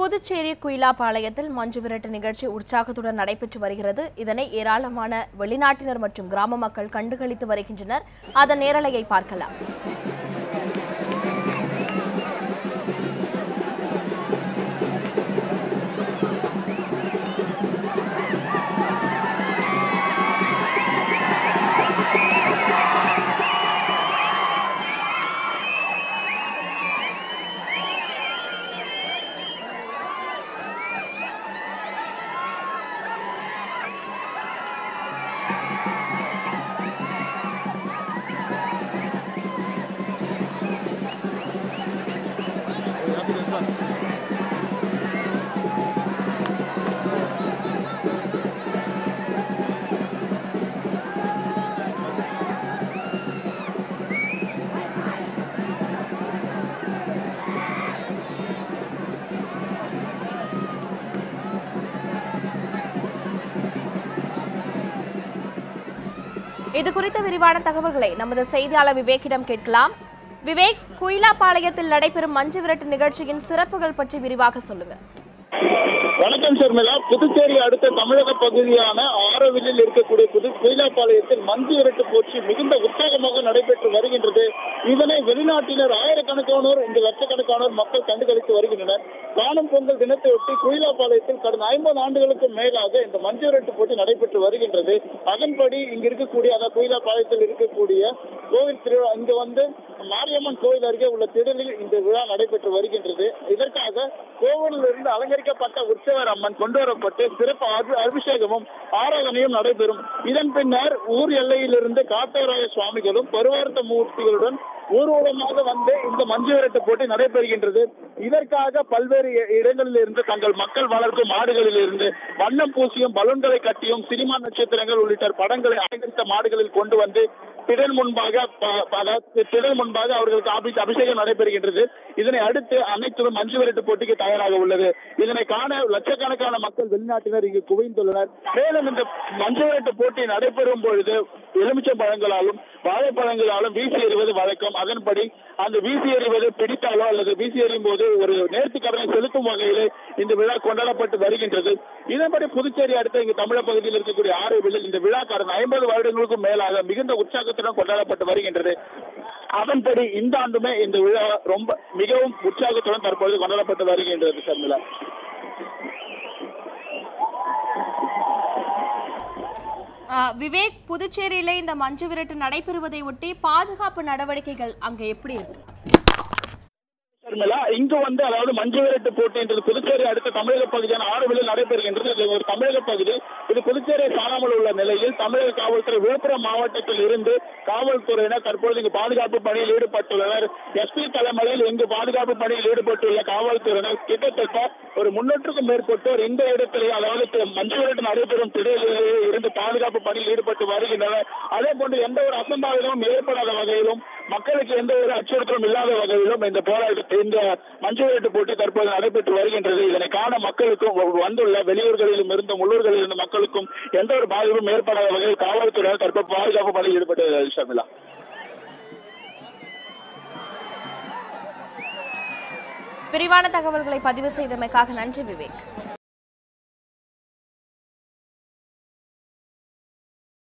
புதுச்சேரி குயிலாபாளையத்தில் மஞ்சு விரட்டு நிகழ்ச்சி உற்சாகத்துடன் நடைபெற்று வருகிறது. இதனை ஏராளமான வெளிநாட்டினர் மற்றும் கிராம மக்கள் கண்டுகளித்து வருகின்றனர். அதன் நேரலையை பார்க்கலாம். இது குறித்த விரிவான தகவல்களை நமது செய்தியாளர் விவேக்கிடம் கேட்கலாம். விவேக் குயிலாபாளையத்தில் நடைபெறும் மஞ்சு விரட்டு நிகழ்ச்சியின் சிறப்புகள் பற்றி விரிவாக சொல்லுங்க. வணக்கம் ஷர்மிளா புதுச்சேரி அடுத்த தமிழக பகுதியான ஆரோவிலில் இருக்கக்கூடிய புது குயிலாப்பாளையத்தில் மஞ்சு விரட்டு போச்சு. மிகுந்த உற்சாகமாக நடைபெற்று வருகின்றது. இதனை வெளிநாட்டினர் ஆயிரக்கணக்கானோர் இந்த லட்சக்கணக்கானோர் மக்கள் கண்டுகளித்து வருகின்றனர். காணும் பொங்கல் தினத்தையொட்டி குயிலாப்பாளையத்தில் கடந்த ஐம்பது ஆண்டுகளுக்கு மேலாக இந்த மஞ்சு விரட்டு போட்டி நடைபெற்று வருகின்றது. அதன்படி இங்கு இருக்கக்கூடிய அதாவது குயிலாப்பாளையத்தில் இருக்கக்கூடிய கோவில் திருவிழா இங்கு வந்து மாரியம்மன் அருகே உள்ள திடலில் இந்த விழா நடைபெற்று வருகின்றது. இதற்காக கோவிலில் இருந்து அலங்கரிக்கப்பட்ட உற்சவர் அம்மன் கொண்டு வரப்பட்டு சிறப்பு அபிஷேகமும் ஆராதனையும் நடைபெறும். இதன் பின்னர் ஊர் எல்லையிலிருந்து காத்தவராய சுவாமிகளும் பருவார்த்த மூர்த்திகளுடன் ஊர்வலமாக வந்து இந்த மஞ்சு விரட்டு போட்டி நடைபெறுகின்றது. இதற்காக பல்வேறு இடங்களில் இருந்து தங்கள் மக்கள் வளர்க்கும் மாடுகளில் இருந்து வண்ணம் பூசியும் பலூன்களை கட்டியும் சினிமா நட்சத்திரங்கள் உள்ளிட்ட படங்களை அலங்கரித்த மாடுகளில் கொண்டு வந்து திடல் முன்பாக பல- திடல் முன்பாக அவர்களுக்கு அபிஷேகம் நடைபெறுகின்றது. இதனை அடுத்து அனைத்தும் மஞ்சு விரட்டு போட்டிக்கு தயாராக உள்ளது. இதனை காண லட்சக்கணக்கான மக்கள் வெளிநாட்டினர் இங்கு குவிந்துள்ளனர். மேலும் இந்த மஞ்சு விரட்டு போட்டி நடைபெறும் பொழுது எலுமிச்சை பழங்களாலும் வாழைப்பழங்களாலும் வீசி எறிவது வழக்கம். அதன்படி அந்த வீசி எறிவது பிடித்தாலோ அல்லது வீசி எறியும் போது ஒரு நேர்த்திக்கடனை செலுத்தும் வகையிலே இந்த விழா கொண்டாடப்பட்டு வருகின்றது. இதன்படி புதுச்சேரி அடுத்த இங்கு தமிழக பகுதியில் இருக்கக்கூடிய ஆரோவிலில் இந்த விழா கடந்த ஐம்பது வருடங்களுக்கும் மேலாக மிகுந்த உற்சாகத்துடன் கொண்டாடப்பட்டு வருகின்றது. அதன்படி இந்த ஆண்டுமே இந்த விழா ரொம்ப மிகவும் உற்சாகத்துடன் தற்பொழுது கொண்டாடப்பட்டு வருகின்றது சர்மிளா. விவேக் புதுச்சேரியில இந்த மஞ்சு விரட்டு நடைபெறுவதை ஒட்டி பாதுகாப்பு நடவடிக்கைகள் அங்க எப்படி இருக்கு? நிர்மலா இங்கு வந்து அதாவது மஞ்சு விரட்டு போட்டின்றது புதுச்சேரி அடுத்த தமிழக பகுதியான ஆறுகளில் நடைபெறுகின்றது. இது ஒரு தமிழக பகுதி. இது புதுச்சேரியை சாராமல் உள்ள நிலையில் தமிழக காவல்துறை விழுப்புரம் மாவட்டத்தில் இருந்து காவல்துறையினர் தற்பொழுது இங்கு பாதுகாப்பு பணியில் ஈடுபட்டுள்ளனர். எஸ்பி தலைமையில் இங்கு பாதுகாப்பு பணியில் ஈடுபட்டுள்ள காவல்துறையினர் கிட்டத்தட்ட ஒரு முன்னூற்றுக்கும் மேற்பட்டோர் இந்த இடத்திலே அதாவது மஞ்சு விரட்டு நடைபெறும் திடலிலே இருந்து பாதுகாப்பு பணியில் ஈடுபட்டு வருகின்றனர். அதே போன்று எந்த ஒரு அசம்பாவிதமும் ஏற்படாத வகையிலும் மக்களுக்கு எந்த ஒரு அச்சுறுத்தலும் இல்லாத வகையிலும் இந்த போராட்ட இந்த மஞ்சு விரட்டு போட்டி தற்போது நடைபெற்று வருகின்றது. இதனை காண மக்களுக்கும் வந்துள்ள வெளியூர்களிலும் இருந்த உள்ளூர்களில் இருந்த மக்களுக்கும் எந்த ஒரு பாதிப்பும் ஏற்படாத வகையில் காவல்துறையால் தற்போது பாதுகாப்பு பணியில் ஈடுபட்டு ஷர்மிளா. விரிவான தகவல்களை பதிவு செய்தமைக்காக நன்றி விவேக்.